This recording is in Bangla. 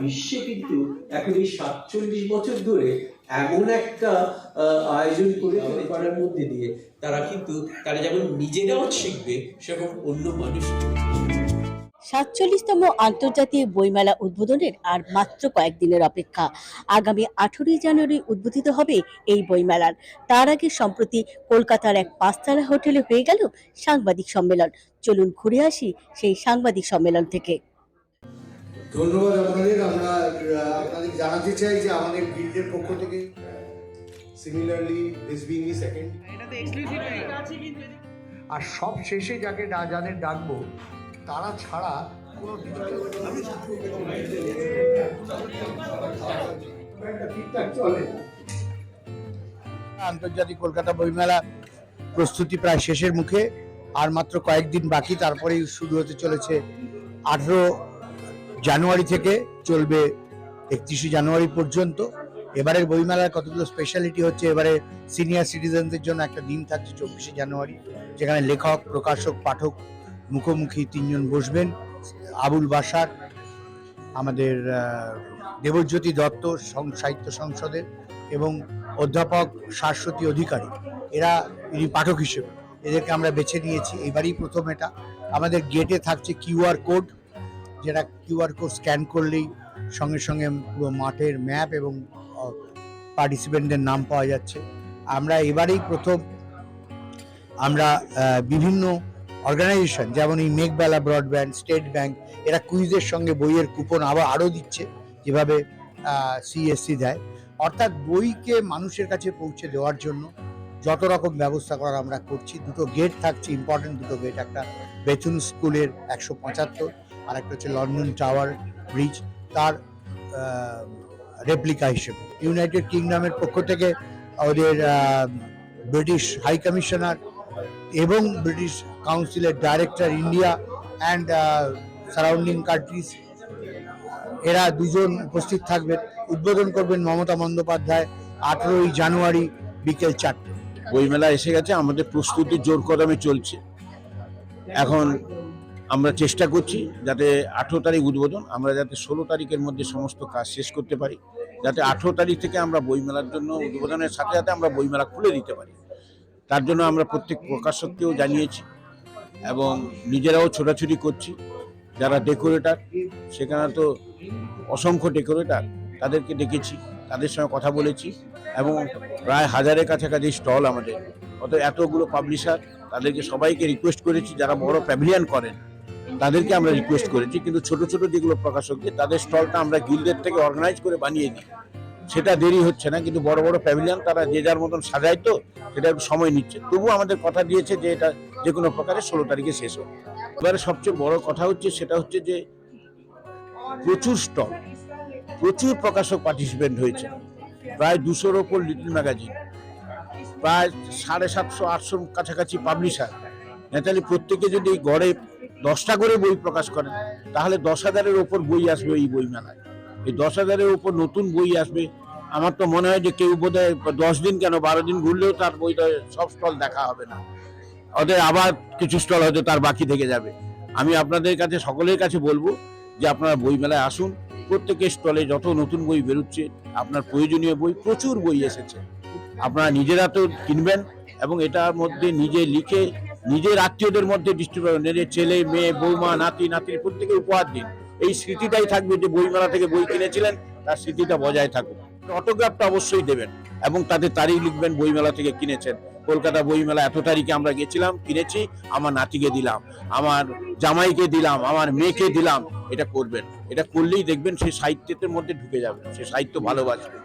বিশ্বে কিন্তু এখন এই সাতচল্লিশ বছর ধরে এমন একটা আয়োজন করে তৈরি করার মধ্যে দিয়ে তারা কিন্তু, তারা যেমন নিজেরাও শিখবে, সেরকম অন্য মানুষ সাতচল্লিশতম আন্তর্জাতিক বইমেলা উদ্বোধনের আর মাত্র কয়েকদিনের অপেক্ষা। আগামী আঠেরোই জানুয়ারি উদ্বোধিত হবে এই বইমেলার। তার আগে সম্প্রতি কলকাতার এক পাঁচতলা হোটেলে হয়ে গেল সাংবাদিক সম্মেলন। চলুন ঘুরে আসি সেই সাংবাদিক সম্মেলন থেকে। ধন্যবাদ আপনাদের। আমরা আপনাদের জানাতে চাই যে আমাদের গিল্ডের পক্ষ থেকে similarly this being the second আর সব শেষে যাকে না যাদের ডাকবো তারা ছাড়া কোনো আন্তর্জাতিক কলকাতা বইমেলা প্রস্তুতি প্রায় শেষের মুখে আর মাত্র কয়েকদিন বাকি তারপরেই শুরু হতে চলেছে আঠেরো জানুয়ারি থেকে চলবে একত্রিশে জানুয়ারি পর্যন্ত। এবারের বইমেলার কতগুলো স্পেশালিটি হচ্ছে, এবারে সিনিয়র সিটিজেনদের জন্য একটা দিন থাকছে চব্বিশে জানুয়ারি, যেখানে লেখক, প্রকাশক, পাঠক, মুখোমুখি তিনজন বসবেন। আবুল বাসার আমাদের দেবজ্যোতি দত্ত সাহিত্য সংসদের এবং অধ্যাপক শাশ্বতী অধিকারী। এরা, ইনি পাঠক হিসেবে। এদেরকে আমরা বেছে নিয়েছি। এবারই প্রথম এটা। আমাদের গেটে থাকছে কিউআর কোড। যেটা কিউআর কোড স্ক্যান করলেই সঙ্গে সঙ্গে পুরো মাঠের ম্যাপ এবং পার্টিসিপেন্টদের নাম পাওয়া যাচ্ছে। আমরা এবারেই প্রথম, আমরা বিভিন্ন অর্গানাইজেশন যেমন এই মেঘবেলা ব্রডব্যান্ড, স্টেট ব্যাংক, এরা কুইজের সঙ্গে বইয়ের কুপন আবার আরও দিচ্ছে, যেভাবে সিএসসি দেয়। অর্থাৎ বইকে মানুষের কাছে পৌঁছে দেওয়ার জন্য যত রকম ব্যবস্থা করার আমরা করছি, দুটো গেট থাকছে ইম্পর্টেন্ট দুটো গেট একটা বেথুন স্কুলের একশো পঁচাত্তর আর একটা হচ্ছে লন্ডন টাওয়ার ব্রিজ, তার রেপ্লিকা হিসেবে। ইউনাইটেড কিংডমের পক্ষ থেকে ওদের ব্রিটিশ হাই কমিশনার এবং ব্রিটিশ কাউন্সিলের director India and surrounding countries এরা দুজন উপস্থিত থাকবেন। উদ্বোধন করবেন মমতা বন্দ্যোপাধ্যায় আঠেরোই জানুয়ারি বিকেল চারটে। বইমেলা এসে গেছে, আমাদের প্রস্তুতি জোর কদমে চলছে। এখন আমরা চেষ্টা করছি যাতে আঠেরো তারিখ উদ্বোধন, আমরা যাতে ষোলো তারিখের মধ্যে সমস্ত কাজ শেষ করতে পারি, যাতে আঠেরো তারিখ থেকে আমরা বইমেলার জন্য উদ্বোধনের সাথে সাথে আমরা বইমেলা খুলে দিতে পারি। তার জন্য আমরা প্রত্যেক প্রকাশককেও জানিয়েছি এবং নিজেরাও ছোটাছুটি করছি। যারা ডেকোরেটার সেখানে তো অসংখ্য ডেকোরেটার তাদেরকে ডেকেছি তাদের সঙ্গে কথা বলেছি এবং প্রায় হাজারের কাছাকাছি স্টল আমাদের। অত এতগুলো পাবলিশার তাদেরকে সবাইকে রিকোয়েস্ট করেছি যারা বড় প্যাভিলিয়ন করেন। তাদেরকে আমরা রিকোয়েস্ট করেছি, কিন্তু ছোট ছোট যেগুলো প্রকাশকদের, তাদের স্টলটা আমরা গিল্ডের থেকে অর্গানাইজ করে বানিয়ে দিই। সেটা দেরি হচ্ছে না, কিন্তু বড় বড় প্যাভিলিয়ন তারা যে যার মতন সাজায় তো, সেটা একটু সময় নিচ্ছে। তবু আমাদের কথা দিয়েছে যে এটা যে কোনো প্রকারে ষোলো তারিখে শেষ হবে এবারে সবচেয়ে বড় কথা হচ্ছে, সেটা হচ্ছে যে প্রচুর স্টল, প্রচুর প্রকাশক পার্টিসিপেন্ট হয়েছে। প্রায় দুশোর ওপর লিটল ম্যাগাজিন প্রায় সাড়ে সাতশো, আটশোর কাছাকাছি পাবলিশার নেতালি প্রত্যেকে যদি গড়ে দশটা করে বই প্রকাশ করেন, তাহলে দশ হাজারের ওপর বই আসবে এই বই মেলায় এই দশ হাজারের ওপর নতুন বই আসবে। আমার তো মনে হয় যে কেউ বোধহয় দশ দিন কেন বারো দিন ঘুরলেও তার বইটা সব স্টল দেখা হবে না। ওদের আবার কিছু স্টল হয়তো তার বাকি থেকে যাবে। আমি আপনাদের কাছে, সকলের কাছে বলব যে আপনারা বই মেলায় আসুন। প্রত্যেকের স্টলে যত নতুন বই বেরোচ্ছে, আপনার প্রয়োজনীয় বই, প্রচুর বই এসেছে। আপনারা নিজেরা তো কিনবেন এবং এটার মধ্যে নিজে লিখে নিজের আত্মীয়দের মধ্যে ডিস্ট্রিবিউট নিজের ছেলে, মেয়ে, বৌমা, নাতি নাতি প্রত্যেকে উপহার দিন। এই স্মৃতিটাই থাকবে যে বইমেলা থেকে বই কিনেছিলেন, তার স্মৃতিটা বজায় থাকুক। অটোগ্রাফটা অবশ্যই দেবেন এবং তাতে তারিখ লিখবেন বইমেলা থেকে কিনেছেন। কলকাতা বইমেলা এত তারিখে আমরা গেছিলাম, কিনেছি, আমার নাতিকে দিলাম, আমার জামাইকে দিলাম, আমার মেয়েকে দিলাম, এটা করবেন। এটা করলেই দেখবেন সেই সাহিত্যের মধ্যে ঢুকে যাবে, সে সাহিত্য ভালোবাসবে।